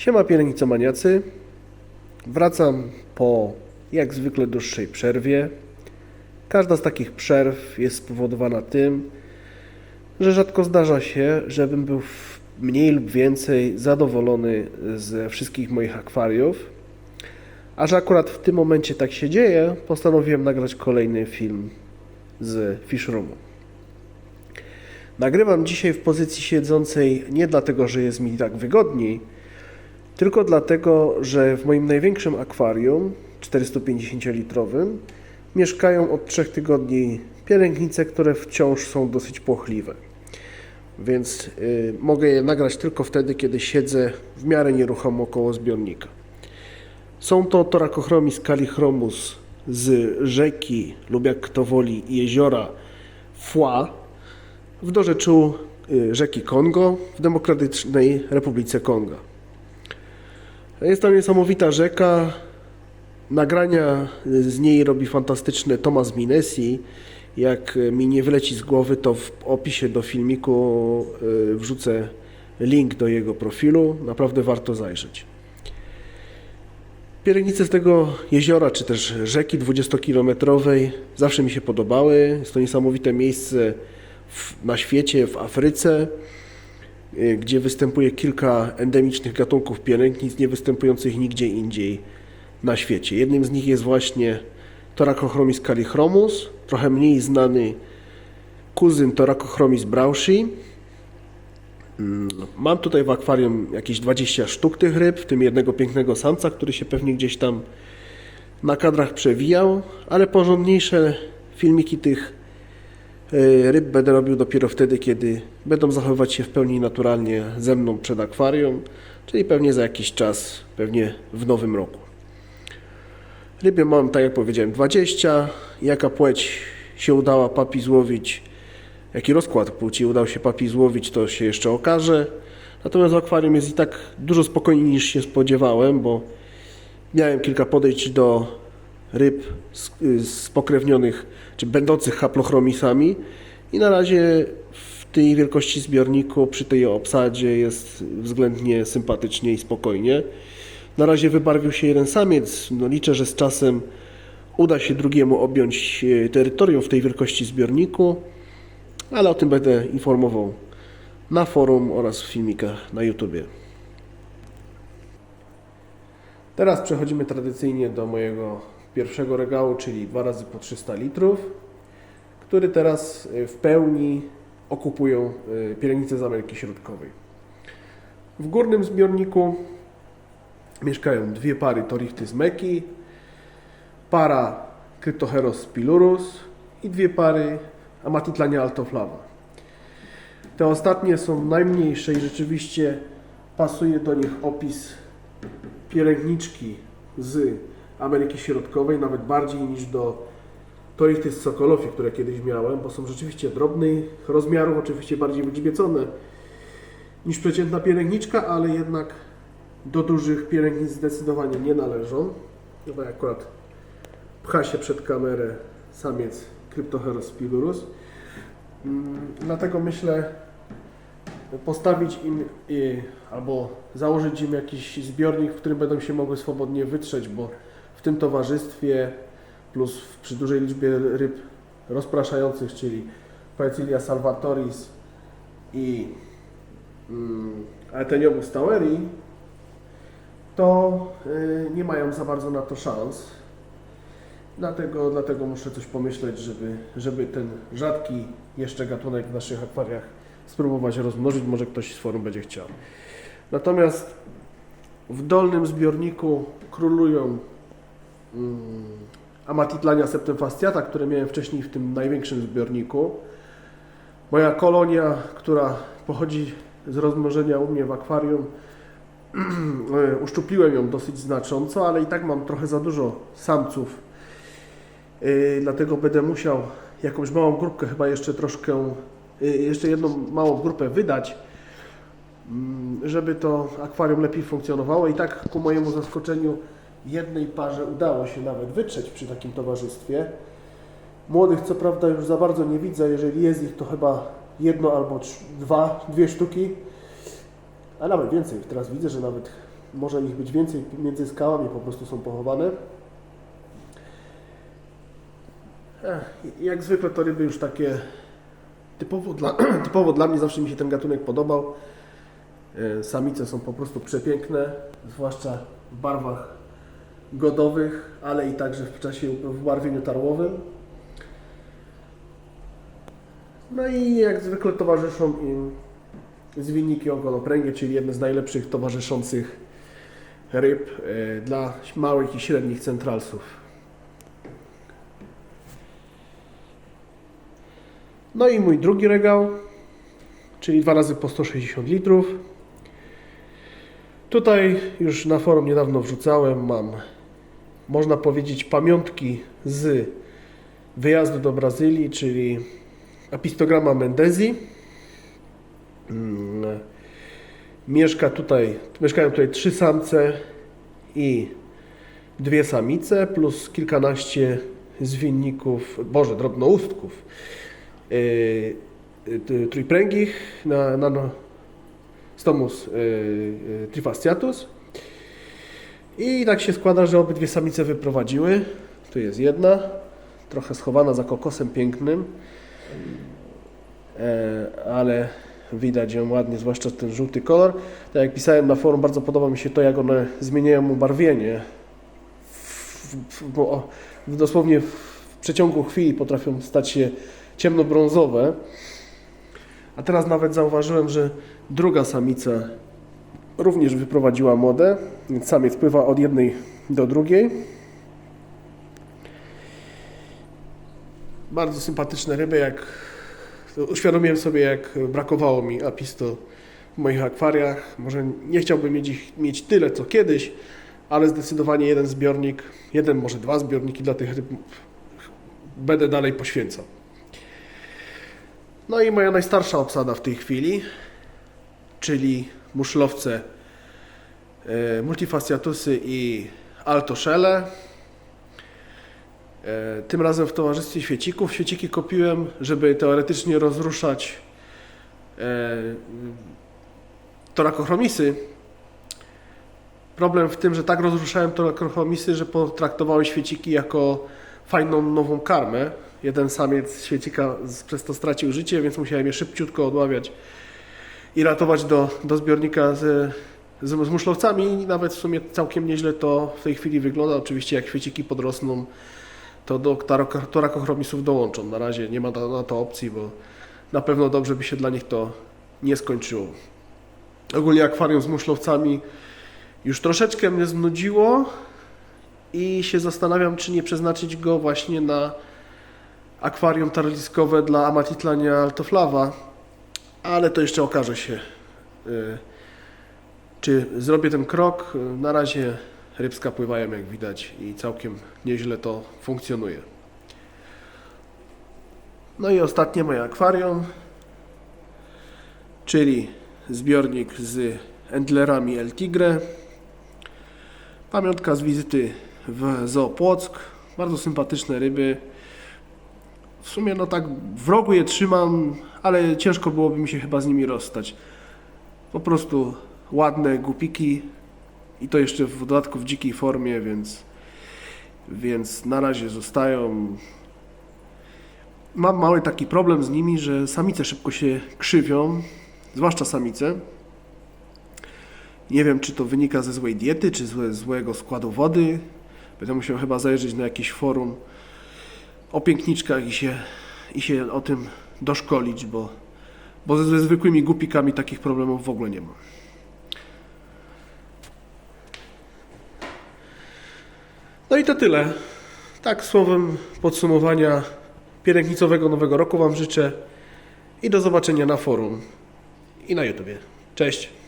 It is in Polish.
Siema pielęgnicomaniacy. Wracam po jak zwykle dłuższej przerwie. Każda z takich przerw jest spowodowana tym, że rzadko zdarza się, żebym był mniej lub więcej zadowolony ze wszystkich moich akwariów. A że akurat w tym momencie tak się dzieje, postanowiłem nagrać kolejny film z Fish Roomu. Nagrywam dzisiaj w pozycji siedzącej nie dlatego, że jest mi tak wygodniej, tylko dlatego, że w moim największym akwarium, 450-litrowym, mieszkają od 3 tygodni pielęgnice, które wciąż są dosyć płochliwe. Więc y, mogę je nagrać tylko wtedy, kiedy siedzę w miarę nieruchomo koło zbiornika. Są to Toracochromis calichromus z rzeki lub jak kto woli jeziora Fła w dorzeczu y, rzeki Kongo w Demokratycznej Republice Konga. Jest to niesamowita rzeka. Nagrania z niej robi fantastyczne Tomasz Minesi. Jak mi nie wyleci z głowy, to w opisie do filmiku y, wrzucę link do jego profilu. Naprawdę warto zajrzeć. Pielęgnice z tego jeziora, czy też rzeki 20-kilometrowej zawsze mi się podobały. Jest to niesamowite miejsce w, na świecie, w Afryce, gdzie występuje kilka endemicznych gatunków pielęgnic, nie występujących nigdzie indziej na świecie. Jednym z nich jest właśnie Toracochromis calichromus, trochę mniej znany kuzyn Toracochromis braushi. Mm, Mam tutaj w akwarium jakieś 20 sztuk tych ryb, w tym jednego pięknego samca, który się pewnie gdzieś tam na kadrach przewijał, ale porządniejsze filmiki tych y, ryb będę robił dopiero wtedy, kiedy będą zachowywać się w pełni naturalnie ze mną przed akwarium, czyli pewnie za jakiś czas, pewnie w nowym roku. Ryby mam, tak jak powiedziałem, 20. Jaka płeć się udała papi złowić, jaki rozkład płci udał się papi złowić, to się jeszcze okaże. Natomiast w akwarium jest i tak dużo spokojniej niż się spodziewałem, bo miałem kilka podejść do ryb spokrewnionych, czy będących haplochromisami i na razie w tej wielkości zbiorniku, przy tej obsadzie jest względnie sympatycznie i spokojnie. Na razie wybarwił się jeden samiec. No liczę, że z czasem uda się drugiemu objąć e, terytorium w tej wielkości zbiorniku, ale o tym będę informował na forum oraz w filmikach na YouTubie. Teraz przechodzimy tradycyjnie do mojego pierwszego regału, czyli 2 razy po 300 litrów, który teraz e, w pełni okupują e, pielęgnice z Ameryki Środkowej. W górnym zbiorniku mieszkają dwie pary Torichthys meki, para Cryptoheros spilurus i dwie pary Amatitlania altoflava. Te ostatnie są najmniejsze i rzeczywiście pasuje do nich opis pielęgniczki z Ameryki Środkowej, nawet bardziej niż do Torichthys sokolofi, które kiedyś miałem, bo są rzeczywiście drobnych rozmiarów, oczywiście bardziej wygrzbiecone niż przeciętna pielęgniczka, ale jednak do dużych pielęgnic zdecydowanie nie należą. Tutaj akurat pcha się przed kamerę samiec Cryptoheros spilurus. Mm, Dlatego myślę postawić im y, albo założyć im jakiś zbiornik, w którym będą się mogły swobodnie wytrzeć, bo w tym towarzystwie plus przy dużej liczbie ryb rozpraszających, czyli Paecilia salvatoris i mm, Aeteniobus toweri, to y, nie mają za bardzo na to szans. Dlatego, dlatego muszę coś pomyśleć, żeby, żeby ten rzadki jeszcze gatunek w naszych akwariach spróbować rozmnożyć. Może ktoś z forum będzie chciał. Natomiast w dolnym zbiorniku królują Amatitlania septemfastiata, które miałem wcześniej w tym największym zbiorniku. Moja kolonia, która pochodzi z rozmnożenia u mnie w akwarium, uszczupliłem ją dosyć znacząco, ale i tak mam trochę za dużo samców. Yy, dlatego będę musiał jakąś małą grupkę, chyba jeszcze troszkę, yy, jeszcze jedną małą grupę wydać, mm, żeby to akwarium lepiej funkcjonowało. I tak ku mojemu zaskoczeniu jednej parze udało się nawet wytrzeć przy takim towarzystwie. Młodych co prawda już za bardzo nie widzę, jeżeli jest ich to chyba jedno albo dwa, dwie sztuki, a nawet więcej. Teraz widzę, że nawet może ich być więcej między skałami, po prostu są pochowane. Jak zwykle to ryby już takie typowo dla, typowo dla mnie zawsze mi się ten gatunek podobał. E, Samice są po prostu przepiękne, zwłaszcza w barwach godowych, ale i także w czasie w barwieniu tarłowym. No i jak zwykle towarzyszą im zwinniki ogonopręgie, czyli jedne z najlepszych towarzyszących ryb e, dla małych i średnich centralsów. No i mój drugi regał, czyli dwa razy po 160 litrów. Tutaj już na forum niedawno wrzucałem, mam można powiedzieć pamiątki z wyjazdu do Brazylii, czyli apistograma Mendezi. Mm, Mieszka tutaj, mieszkają tutaj trzy samce i dwie samice, plus kilkanaście zwinników, boże, drobnoustków yy, trójpręgich na, na, na stomus yy, yy, trifasciatus. I tak się składa, że obydwie samice wyprowadziły. Tu jest jedna, trochę schowana za kokosem pięknym, e, ale widać ją ładnie, zwłaszcza ten żółty kolor. Tak jak pisałem na forum, bardzo podoba mi się to, jak one zmieniają ubarwienie. Bo dosłownie w przeciągu chwili potrafią stać się ciemnobrązowe. A teraz nawet zauważyłem, że druga samica również wyprowadziła młodę, więc samiec pływa od jednej do drugiej. Bardzo sympatyczne ryby, jak uświadomiłem sobie, jak brakowało mi apisto w moich akwariach. Może nie chciałbym mieć ich mieć tyle, co kiedyś, ale zdecydowanie jeden zbiornik, jeden, może dwa zbiorniki dla tych ryb będę dalej poświęcał. No i moja najstarsza obsada w tej chwili, czyli muszlowce multifasciatusy i altoszele. E, Tym razem w towarzystwie świecików. Świeciki kopiłem, żeby teoretycznie rozruszać e, torakochromisy. Problem w tym, że tak rozruszałem torakochromisy, że potraktowały świeciki jako fajną nową karmę. Jeden samiec świecika przez to stracił życie, więc musiałem je szybciutko odławiać i ratować do, do zbiornika z, z, z muszlowcami. I nawet w sumie całkiem nieźle to w tej chwili wygląda. Oczywiście jak świeciki podrosną, to do torakochromisów dołączą. Na razie nie ma na, to opcji, bo na pewno dobrze by się dla nich to nie skończyło. Ogólnie akwarium z muszlowcami już troszeczkę mnie znudziło i się zastanawiam, czy nie przeznaczyć go właśnie na akwarium tarliskowe dla Amatitlania altoflawa, ale to jeszcze okaże się, y, czy zrobię ten krok. Na razie rybska pływają, jak widać, i całkiem nieźle to funkcjonuje. No i ostatnie moje akwarium, czyli zbiornik z endlerami El Tigre. Pamiątka z wizyty w Zoo Płock. Bardzo sympatyczne ryby. W sumie no tak w rogu je trzymam, ale ciężko byłoby mi się chyba z nimi rozstać. Po prostu ładne głupiki i to jeszcze w dodatku w dzikiej formie, więc, więc na razie zostają. Mam mały taki problem z nimi, że samice szybko się krzywią, zwłaszcza samice. Nie wiem, czy to wynika ze złej diety, czy złe, złego składu wody. Będę musiał chyba zajrzeć na jakieś forum o piękniczkach i się, i się o tym doszkolić, bo, bo ze, zwykłymi głupikami takich problemów w ogóle nie ma. No i to tyle. Tak słowem podsumowania pielęgnicowego nowego roku Wam życzę i do zobaczenia na forum i na YouTubie. Cześć!